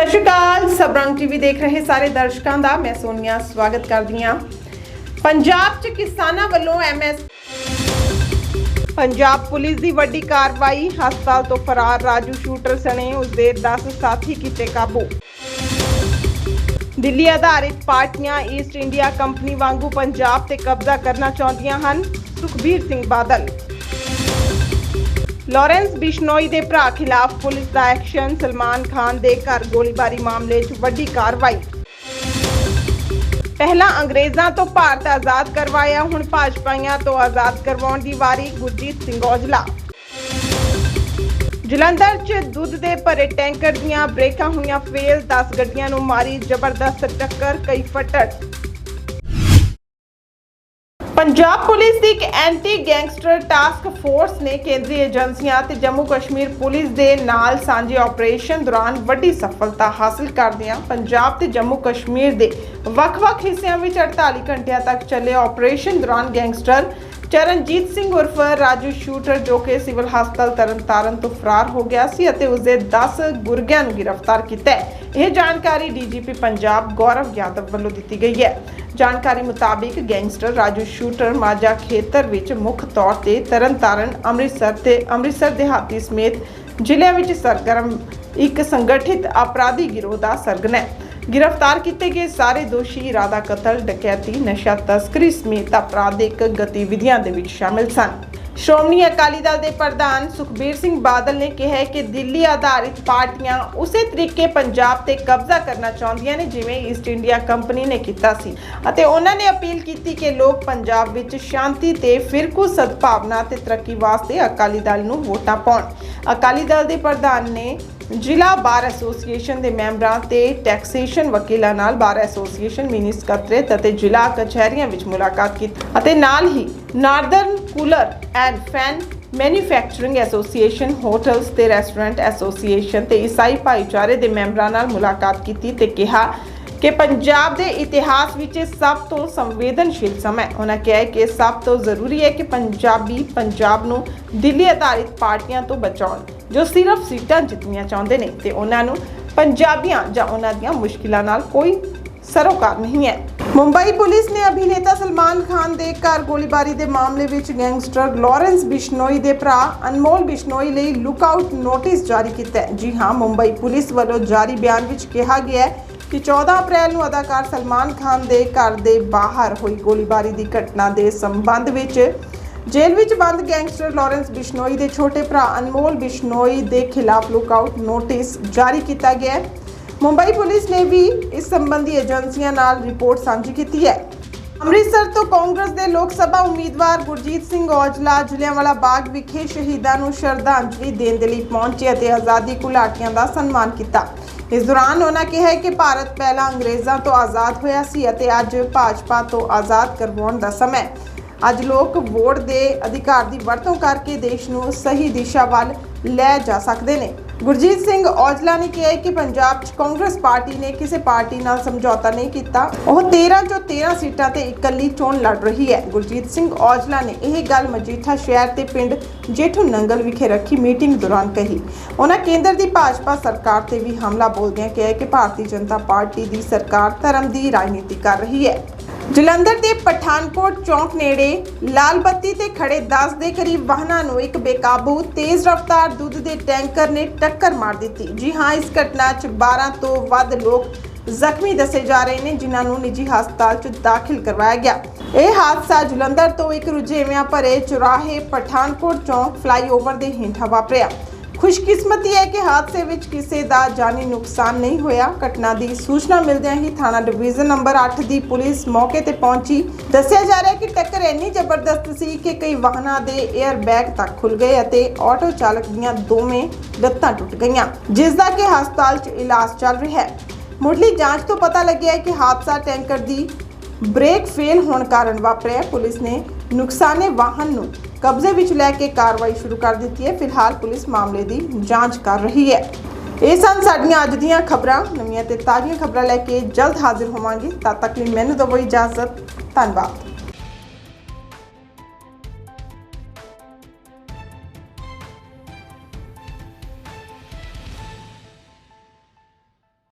ਸਤਿ ਸ਼੍ਰੀ ਅਕਾਲ ਸਬਰੰਗ ਟੀਵੀ ਦੇਖ ਰਹੇ ਸਾਰੇ ਦਰਸ਼ਕਾਂ ਦਾ, ਮੈਂ ਸੋਨੀਆ, ਸਵਾਗਤ ਕਰਦੀ ਹਾਂ। ਪੰਜਾਬ 'ਚ ਕਿਸਾਨਾਂ ਵੱਲੋਂ ਐਮਐਸ ਪੰਜਾਬ ਪੁਲਿਸ ਦੀ ਵੱਡੀ ਕਾਰਵਾਈ, ਹਸਪਤਾਲ ਤੋਂ ਫਰਾਰ ਰਾਜੂ ਸ਼ੂਟਰ ਸਣੇ ਉਸਦੇ 10 ਸਾਥੀ ਕੀਤੇ ਕਾਬੂ। ਦਿੱਲੀ ਆਧਾਰਿਤ ਪਾਰਟੀਆਂ ਈਸਟ ਇੰਡੀਆ ਕੰਪਨੀ ਵਾਂਗੂ ਪੰਜਾਬ ਤੇ ਕਬਜ਼ਾ ਕਰਨਾ ਚਾਹੁੰਦੀਆਂ ਹਨ, ਸੁਖਬੀਰ ਸਿੰਘ ਬਾਦਲ। ਲਾਰੈਂਸ ਬਿਸ਼ਨੋਈ ਦੇ ਭਰਾ ਖਿਲਾਫ ਪੁਲਿਸ ਦਾ ਐਕਸ਼ਨ, ਸਲਮਾਨ ਖਾਨ ਦੇ ਘਰ ਗੋਲੀਬਾਰੀ ਮਾਮਲੇ 'ਚ ਵੱਡੀ ਕਾਰਵਾਈ। ਪਹਿਲਾਂ ਅੰਗਰੇਜ਼ਾਂ ਤੋਂ ਭਾਰਤ ਆਜ਼ਾਦ ਕਰਵਾਇਆ, ਹੁਣ ਭਾਜਪਾਈਆਂ ਤੋਂ ਆਜ਼ਾਦ ਕਰਵਾਉਣ ਦੀ ਵਾਰੀ ਗੁਰਜੀਤ ਸਿੰਘ ਔਜਲਾ। ਜਲੰਧਰ 'ਚ ਦੁੱਧ ਦੇ ਭਰੇ ਟੈਂਕਰ ਦੀਆਂ ਬ੍ਰੇਕਾਂ ਹੋਈਆਂ, ਫੇਲ 10 ਗੱਡੀਆਂ ਨੂੰ ਮਾਰੀ ਜ਼ਬਰਦਸਤ ਟੱਕਰ, ਕਈ ਫੱਟੜ। ਪੰਜਾਬ ਪੁਲਿਸ ਦੀ ਇੱਕ ਐਂਟੀ ਗੈਂਗਸਟਰ ਟਾਸਕ ਫੋਰਸ ਨੇ ਕੇਂਦਰੀ ਏਜੰਸੀਆਂ ਤੇ ਜੰਮੂ ਕਸ਼ਮੀਰ ਪੁਲਿਸ ਦੇ ਨਾਲ ਸਾਂਝੇ ਆਪਰੇਸ਼ਨ ਦੌਰਾਨ ਵੱਡੀ ਸਫਲਤਾ ਹਾਸਲ ਕਰਦਿਆਂ ਪੰਜਾਬ ਤੇ ਜੰਮੂ ਕਸ਼ਮੀਰ ਦੇ ਵੱਖ-ਵੱਖ ਹਿੱਸਿਆਂ ਵਿੱਚ 48 ਘੰਟਿਆਂ ਤੱਕ ਚੱਲੇ ਆਪਰੇਸ਼ਨ ਦੌਰਾਨ ਗੈਂਗਸਟਰ ਚਰਨਜੀਤ ਸਿੰਘ ਉਰਫ ਰਾਜੂ ਸ਼ੂਟਰ ਜੋ ਕਿ ਸਿਵਲ ਹਸਪਤਾਲ ਤਰਨਤਾਰਨ ਤੋਂ ਫਰਾਰ ਹੋ ਗਿਆ ਸੀ ਅਤੇ ਉਸਦੇ 10 ਗੁਰਗਿਆਂ ਨੂੰ ਗ੍ਰਿਫਤਾਰ ਕੀਤਾ ਹੈ। ਇਹ ਜਾਣਕਾਰੀ ਡੀਜੀਪੀ ਪੰਜਾਬ ਗੌਰਵ ਯਾਦਵ ਵੱਲੋਂ ਦਿੱਤੀ ਗਈ ਹੈ। ਜਾਣਕਾਰੀ ਮੁਤਾਬਿਕ ਗੈਂਗਸਟਰ ਰਾਜੂ ਸ਼ੂਟਰ ਮਾਝਾ ਖੇਤਰ ਵਿੱਚ ਮੁੱਖ ਤੌਰ ਤੇ ਤਰਨਤਾਰਨ, ਅੰਮ੍ਰਿਤਸਰ ਤੇ ਅੰਮ੍ਰਿਤਸਰ ਦਿਹਾਤੀ ਸਮੇਤ ਜ਼ਿਲ੍ਹਿਆਂ ਵਿੱਚ ਸਰਗਰਮ ਇੱਕ ਸੰਗਠਿਤ ਅਪਰਾਧੀ ਗਿਰੋਹ ਦਾ ਸਰਗਨਾ ਹੈ। ਗ੍ਰਿਫਤਾਰ ਕੀਤੇ ਗਏ ਸਾਰੇ ਦੋਸ਼ੀ ਇਰਾਦਾ ਕਤਲ, ਡਕੈਤੀ, ਨਸ਼ਾ ਤਸਕਰੀ ਸਮੇਤ ਅਪਰਾਧਿਕ ਗਤੀਵਿਧੀਆਂ ਦੇ ਵਿੱਚ ਸ਼ਾਮਿਲ ਸਨ। ਸ਼੍ਰੋਮਣੀ ਅਕਾਲੀ ਦਲ ਦੇ ਪ੍ਰਧਾਨ ਸੁਖਬੀਰ ਸਿੰਘ ਬਾਦਲ ਨੇ ਕਿਹਾ ਹੈ ਕਿ ਦਿੱਲੀ ਆਧਾਰਿਤ ਪਾਰਟੀਆਂ ਉਸੇ ਤਰੀਕੇ ਪੰਜਾਬ ਤੇ ਕਬਜ਼ਾ ਕਰਨਾ ਚਾਹੁੰਦੀਆਂ ਨੇ ਜਿਵੇਂ ਈਸਟ ਇੰਡੀਆ ਕੰਪਨੀ ਨੇ ਕੀਤਾ ਸੀ। ਅਤੇ ਉਹਨਾਂ ਨੇ ਅਪੀਲ ਕੀਤੀ ਕਿ ਲੋਕ ਪੰਜਾਬ ਵਿੱਚ ਸ਼ਾਂਤੀ ਤੇ ਫਿਰਕੂ ਸਦਭਾਵਨਾ ਤੇ ਤਰੱਕੀ ਵਾਸਤੇ ਅਕਾਲੀ ਦਲ ਨੂੰ ਵੋਟਾਂ ਪਾਉਣ। ਅਕਾਲੀ ਦਲ ਦੇ ਪ੍ਰਧਾਨ ਨੇ ਜ਼ਿਲ੍ਹਾ ਬਾਰ ਐਸੋਸੀਏਸ਼ਨ ਦੇ ਮੈਂਬਰਾਂ ਤੇ ਟੈਕਸੇਸ਼ਨ ਵਕੀਲਾਂ ਨਾਲ ਬਾਰ ਐਸੋਸੀਏਸ਼ਨ ਮਿਨੀ ਸਕੱਤਰੇਤ ਅਤੇ ਜ਼ਿਲ੍ਹਾ ਕਚਹਿਰੀਆਂ ਵਿੱਚ ਮੁਲਾਕਾਤ ਕੀਤੀ ਅਤੇ ਨਾਲ ਹੀ northern cooler and fan manufacturing association hotels ਤੇ ਰੈਸਟੋਰੈਂਟ ਐਸੋਸੀਏਸ਼ਨ ਤੇ ਈਸਾਈ ਭਾਈਚਾਰੇ ਦੇ ਮੈਂਬਰਾਂ ਨਾਲ ਮੁਲਾਕਾਤ ਕੀਤੀ ਤੇ ਕਿਹਾ ਕਿ ਪੰਜਾਬ ਦੇ ਇਤਿਹਾਸ ਵਿੱਚ ਇਹ ਸਭ ਤੋਂ ਸੰਵੇਦਨਸ਼ੀਲ ਸਮਾਂ ਹੈ। ਉਹਨਾਂ ਕਿਹਾ ਕਿ ਇਹ ਸਭ ਤੋਂ ਜ਼ਰੂਰੀ ਹੈ ਕਿ ਪੰਜਾਬੀ ਪੰਜਾਬ ਨੂੰ ਦਿੱਲੀ ਆਧਾਰਿਤ ਪਾਰਟੀਆਂ ਤੋਂ ਬਚਾਉਣ, ਜੋ ਸਿਰਫ ਸੀਟਾਂ ਜਿੱਤਣੀਆਂ ਚਾਹੁੰਦੇ ਨੇ ਤੇ ਉਹਨਾਂ ਨੂੰ ਪੰਜਾਬੀਆਂ ਜਾਂ ਉਹਨਾਂ ਦੀਆਂ ਮੁਸ਼ਕਿਲਾਂ ਨਾਲ ਕੋਈ ਸਰੋਕਾਰ ਨਹੀਂ ਹੈ। ਮੁੰਬਈ ਪੁਲਿਸ ਨੇ ਅਭਿਨੇਤਾ ਸਲਮਾਨ ਖਾਨ ਦੇ ਘਰ ਗੋਲੀਬਾਰੀ ਦੇ ਮਾਮਲੇ ਵਿੱਚ ਗੈਂਗਸਟਰ ਲਾਰੈਂਸ ਬਿਸ਼ਨੋਈ ਦੇ ਭਰਾ ਅਨਮੋਲ ਬਿਸ਼ਨੋਈ ਲਈ ਲੁੱਕਆਊਟ ਨੋਟਿਸ ਜਾਰੀ ਕੀਤਾ ਹੈ। ਜੀ ਹਾਂ, ਮੁੰਬਈ ਪੁਲਿਸ ਵੱਲੋਂ ਜਾਰੀ ਬਿਆਨ ਵਿੱਚ ਕਿਹਾ ਗਿਆ ਹੈ ਕਿ 14 ਅਪ੍ਰੈਲ ਨੂੰ ਅਦਾਕਾਰ ਸਲਮਾਨ ਖਾਨ ਦੇ ਘਰ ਦੇ ਬਾਹਰ ਹੋਈ ਗੋਲੀਬਾਰੀ ਦੀ ਘਟਨਾ ਦੇ ਸੰਬੰਧ ਵਿੱਚ ਜੇਲ੍ਹ ਵਿੱਚ ਬੰਦ ਗੈਂਗਸਟਰ ਲਾਰੈਂਸ ਬਿਸ਼ਨੋਈ ਦੇ ਛੋਟੇ ਭਰਾ ਅਨਮੋਲ ਬਿਸ਼ਨੋਈ ਦੇ ਖਿਲਾਫ ਲੁੱਕਆਊਟ ਨੋਟਿਸ ਜਾਰੀ ਕੀਤਾ ਗਿਆ ਹੈ। ਮੁੰਬਈ ਪੁਲਿਸ ਨੇ ਵੀ ਇਸ ਸੰਬੰਧੀ ਏਜੰਸੀਆਂ ਨਾਲ ਰਿਪੋਰਟ ਸਾਂਝੀ ਕੀਤੀ ਹੈ। ਅੰਮ੍ਰਿਤਸਰ ਤੋਂ ਕਾਂਗਰਸ ਦੇ ਲੋਕ ਸਭਾ ਉਮੀਦਵਾਰ ਗੁਰਜੀਤ ਸਿੰਘ ਔਜਲਾ ਜੁਲਿਆਂਵਾਲਾ ਬਾਗ ਵਿਖੇ ਸ਼ਹੀਦਾਂ ਨੂੰ ਸ਼ਰਧਾਂਜਲੀ ਦੇਣ ਦੇ ਲਈ ਪਹੁੰਚੇ ਅਤੇ ਆਜ਼ਾਦੀ ਘੁਲਾਟੀਆਂ ਦਾ ਸਨਮਾਨ ਕੀਤਾ। ਇਸ ਦੌਰਾਨ ਉਹਨਾਂ ਕਿਹਾ ਕਿ ਭਾਰਤ ਪਹਿਲਾਂ ਅੰਗਰੇਜ਼ਾਂ ਤੋਂ ਆਜ਼ਾਦ ਹੋਇਆ ਸੀ ਅਤੇ ਅੱਜ ਭਾਜਪਾ ਤੋਂ ਆਜ਼ਾਦ ਕਰਵਾਉਣ ਦਾ ਸਮਾਂ ਹੈ। ਅੱਜ ਲੋਕ ਵੋਟ ਦੇ ਅਧਿਕਾਰ ਦੀ ਵਰਤੋਂ ਕਰਕੇ ਦੇਸ਼ ਨੂੰ ਸਹੀ ਦਿਸ਼ਾ ਵੱਲ ਲੈ ਜਾ ਸਕਦੇ ਨੇ। ਗੁਰਜੀਤ ਸਿੰਘ ਔਜਲਾ ਨੇ ਕਿਹਾ ਕਿ ਪੰਜਾਬ 'ਚ ਕਾਂਗਰਸ ਪਾਰਟੀ ਨੇ ਕਿਸੇ ਪਾਰਟੀ ਨਾਲ ਸਮਝੌਤਾ ਨਹੀਂ ਕੀਤਾ। ਉਹ 13 ਚੋਂ 13 ਸੀਟਾਂ ਤੇ ਇਕੱਲੀ ਚੋਣ ਲੜ ਰਹੀ ਹੈ। ਗੁਰਜੀਤ ਸਿੰਘ ਔਜਲਾ ਨੇ ਇਹ ਗੱਲ ਮਜੀਠਾ ਸ਼ਹਿਰ ਤੇ ਪਿੰਡ ਜੇਠੂ ਨੰਗਲ ਵਿਖੇ ਰੱਖੀ ਮੀਟਿੰਗ ਦੌਰਾਨ ਕਹੀ। ਉਹਨਾਂ ਕੇਂਦਰ ਦੀ ਭਾਜਪਾ ਸਰਕਾਰ ਤੇ ਵੀ ਹਮਲਾ ਬੋਲਦਿਆਂ ਕਿਹਾ ਕਿ ਭਾਰਤੀ ਜਨਤਾ ਪਾਰਟੀ ਦੀ ਸਰਕਾਰ ਧਰਮ ਦੀ ਰਾਜਨੀਤੀ ਕਰ ਰਹੀ ਹੈ। ਜਲੰਧਰ ਦੇ ਪਠਾਨਕੋਟ ਚੌਂਕ ਨੇੜੇ ਲਾਲ ਬੱਤੀ ਤੇ ਖੜੇ 10 ਦੇ ਕਰੀਬ ਵਾਹਨਾਂ ਨੂੰ ਇੱਕ ਬੇਕਾਬੂ ਤੇਜ਼ ਰਫ਼ਤਾਰ ਦੁੱਧ ਦੇ ਟੈਂਕਰ ਨੇ ਟੱਕਰ ਮਾਰ ਦਿੱਤੀ। ਜੀ ਹਾਂ, ਇਸ ਘਟਨਾ 'ਚ 12 ਤੋਂ ਵੱਧ ਲੋਕ ਜ਼ਖਮੀ ਦੱਸੇ ਜਾ ਰਹੇ ਨੇ, ਜਿਨ੍ਹਾਂ ਨੂੰ ਨਿੱਜੀ ਹਸਪਤਾਲ 'ਚ ਦਾਖਲ ਕਰਵਾਇਆ ਗਿਆ। ਇਹ ਹਾਦਸਾ ਜਲੰਧਰ ਤੋਂ ਇੱਕ ਰੁਝੇਵਿਆਂ ਭਰੇ ਚੁਰਾਹੇ ਪਠਾਨਕੋਟ ਚੌਂਕ ਫਲਾਈਓਵਰ ਦੇ ਹੇਠਾਂ ਵਾਪਰਿਆ। ਖੁਸ਼ਕਿਸਮਤੀ ਹੈ ਕਿ ਹਾਦਸੇ ਵਿੱਚ ਕਿਸੇ ਦਾ ਜਾਨੀ ਨੁਕਸਾਨ ਨਹੀਂ ਹੋਇਆ। ਘਟਨਾ ਦੀ ਸੂਚਨਾ ਮਿਲਦਿਆਂ ਹੀ ਥਾਣਾ ਡਿਵੀਜ਼ਨ ਨੰਬਰ 8 ਦੀ ਪੁਲਿਸ ਮੌਕੇ ਤੇ ਪਹੁੰਚੀ। ਦੱਸਿਆ ਜਾ ਰਿਹਾ ਹੈ ਕਿ ਟੱਕਰ ਇੰਨੀ ਜ਼ਬਰਦਸਤ ਸੀ ਕਿ ਕਈ ਵਾਹਨਾਂ ਦੇ 에ਅਰ ਬੈਗ ਤੱਕ ਖੁੱਲ ਗਏ ਅਤੇ ਆਟੋ ਚਾਲਕ ਦੀਆਂ ਦੋਵੇਂ ਲੱਤਾਂ ਟੁੱਟ ਗਈਆਂ, ਜਿਸ ਦਾ ਕਿ ਹਸਪਤਾਲ 'ਚ ਇਲਾਜ ਚੱਲ ਰਿਹਾ ਹੈ। ਮੁੱਢਲੀ ਜਾਂਚ ਤੋਂ ਪਤਾ ਲੱਗਿਆ ਹੈ ਕਿ ਹਾਦਸਾ ਟੈਂਕਰ ਦੀ ਬ੍ਰੇਕ ਫੇਲ ਹੋਣ ਕਾਰਨ ਵਾਪਰਿਆ। ਪੁਲਿਸ ਨੇ ਨੁਕਸਾਨੇ ਵਾਹਨ ਨੂੰ ਕਬਜ਼ੇ ਵਿੱਚ ਲੈ ਕੇ ਕਾਰਵਾਈ ਸ਼ੁਰੂ ਕਰ ਦਿੱਤੀ ਹੈ। ਫਿਲਹਾਲ ਪੁਲਿਸ ਮਾਮਲੇ ਦੀ ਜਾਂਚ ਕਰ ਰਹੀ ਹੈ। ਇਹ ਸਨ ਸਾਡੀਆਂ ਅੱਜ ਦੀਆਂ ਖਬਰਾਂ। ਨਵੀਆਂ ਤੇ ਤਾਜ਼ੀਆਂ ਖਬਰਾਂ ਲੈ ਕੇ ਜਲਦ ਹਾਜ਼ਰ ਹੋਵਾਂਗੇ। ਤਦ ਤੱਕ ਲਈ ਮੈਨੂੰ ਦਿਓ ਇਜਾਜ਼ਤ। ਧੰਨਵਾਦ।